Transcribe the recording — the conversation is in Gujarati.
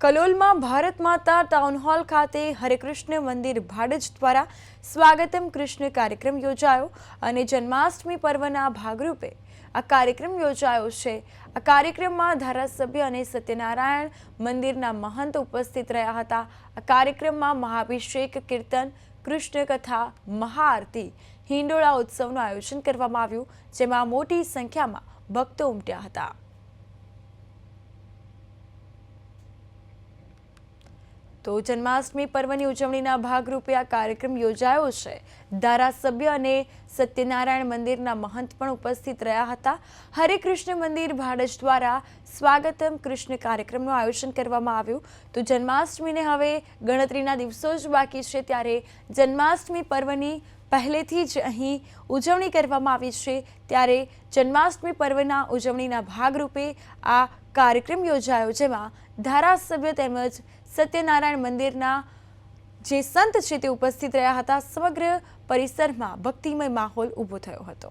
કલોલમાં ભારત માતા ટાઉન હોલ ખાતે હરેકૃષ્ણ મંદિર ભાડજ દ્વારા સ્વાગતમ કૃષ્ણ કાર્યક્રમ યોજાયો અને જન્માષ્ટમી પર્વના ભાગરૂપે આ કાર્યક્રમ યોજાયો છે. આ કાર્યક્રમમાં ધારાસભ્ય અને સત્યનારાયણ મંદિરના મહંત ઉપસ્થિત રહ્યા હતા. આ કાર્યક્રમમાં મહાભિષેક, કીર્તન, કૃષ્ણ કથા, મહાઆરતી, હિંડોળા ઉત્સવનું આયોજન કરવામાં આવ્યું, જેમાં મોટી સંખ્યામાં ભક્તો ઉમટ્યા હતા. તો જન્માષ્ટમી પર્વની ઉજવણીના ભાગરૂપે આ કાર્યક્રમ યોજાયો છે. ધારાસભ્ય અને સત્યનારાયણ મંદિરના મહંત પણ ઉપસ્થિત રહ્યા હતા. હરે કૃષ્ણ મંદિર ભાડજ દ્વારા સ્વાગતમ કૃષ્ણ કાર્યક્રમનું આયોજન કરવામાં આવ્યું. તો જન્માષ્ટમીને હવે ગણતરીના દિવસો જ બાકી છે, ત્યારે જન્માષ્ટમી પર્વની પહેલેથી જ અહીં ઉજવણી કરવામાં આવી છે. ત્યારે જન્માષ્ટમી પર્વના ઉજવણીના ભાગરૂપે આ કાર્યક્રમ યોજાયો, જેમાં ધારાસભ્ય તેમજ સત્યનારાયણ મંદિરના જે સંત છે તે ઉપસ્થિત રહ્યા હતા. સમગ્ર પરિસરમાં ભક્તિમય માહોલ ઊભો થયો હતો.